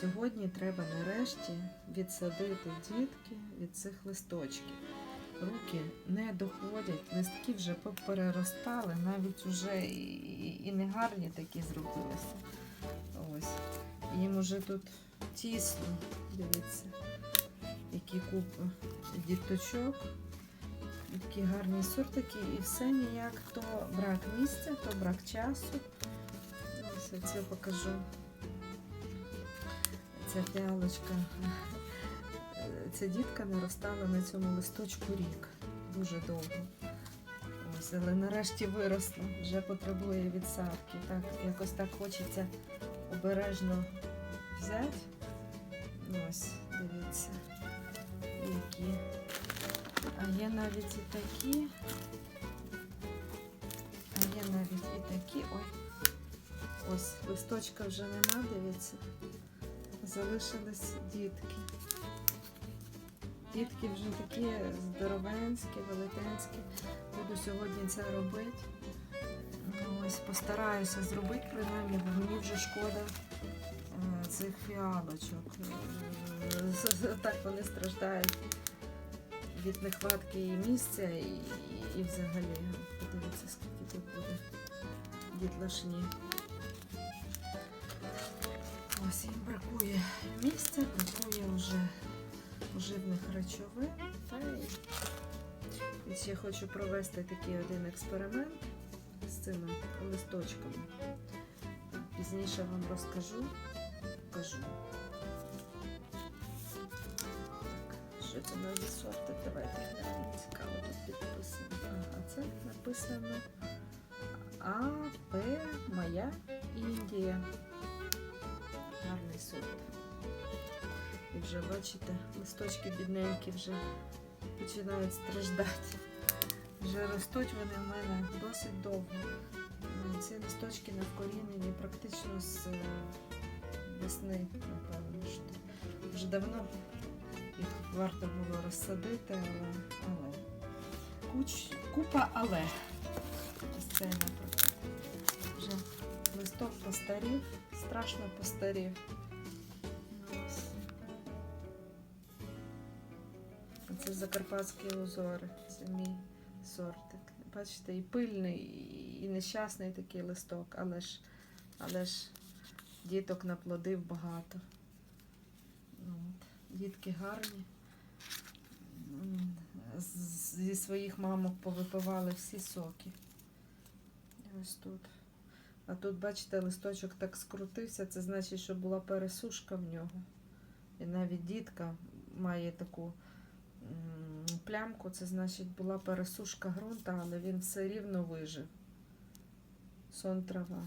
Сьогодні треба нарешті відсадити дітки від цих листочків. Руки не доходять, листки вже попереростали, навіть вже і, і, негарні такі зробилися. Ось. Їм уже тут тісно, дивіться, які купи діточок, які гарні сортики, і все ніяк то брак місця, то брак часу. Ось я це покажу. Ця фіалочка, ця дітка наростала на цьому листочку рік. Дуже довго. Ось, але нарешті виросла, вже потребує відсадки. Так, якось так хочеться обережно взяти. Ось, дивіться, які. А є навіть і такі. А є навіть і такі. Ой. Ось листочка вже нема, дивіться. Залишились дітки. Дітки вже такі здоровенські, велетенські. Буду сьогодні це робити. Ось постараюся зробити принаймні, бо мені вже шкода е, цих фіалочок. Так вони страждають від нехватки і місця, і, і взагалі. Подивіться, скільки тут буде дітлашні. Ось їм бракує місця, бракує вже поживних речовин. І ще хочу провести такий один експеримент з цими листочками. Пізніше вам розкажу, покажу. Що це за сорти? Давайте глянемо. Цікаво тут підписано. Ага, це написано АП Моя Індія. Гарний сорт. І вже бачите, листочки бідненькі вже починають страждати. Вже ростуть вони в мене досить довго. Ці листочки навкорінені практично з е, весни, напевно. що. Вже давно їх варто було розсадити, але, але. Куч, купа але. Ось цей, наприклад. Листок постарів, страшно постарів. Ось. Це закарпатські узори. Це мій сортик. Бачите, і пильний, і нещасний такий листок, але ж, але ж діток наплодив багато. От. Дітки гарні. Зі своїх мамок повипивали всі соки. Ось тут. А тут, бачите, листочок так скрутився, це значить, що була пересушка в нього. І навіть дітка має таку плямку, це значить була пересушка ґрунта, але він все рівно вижив. Сон трава.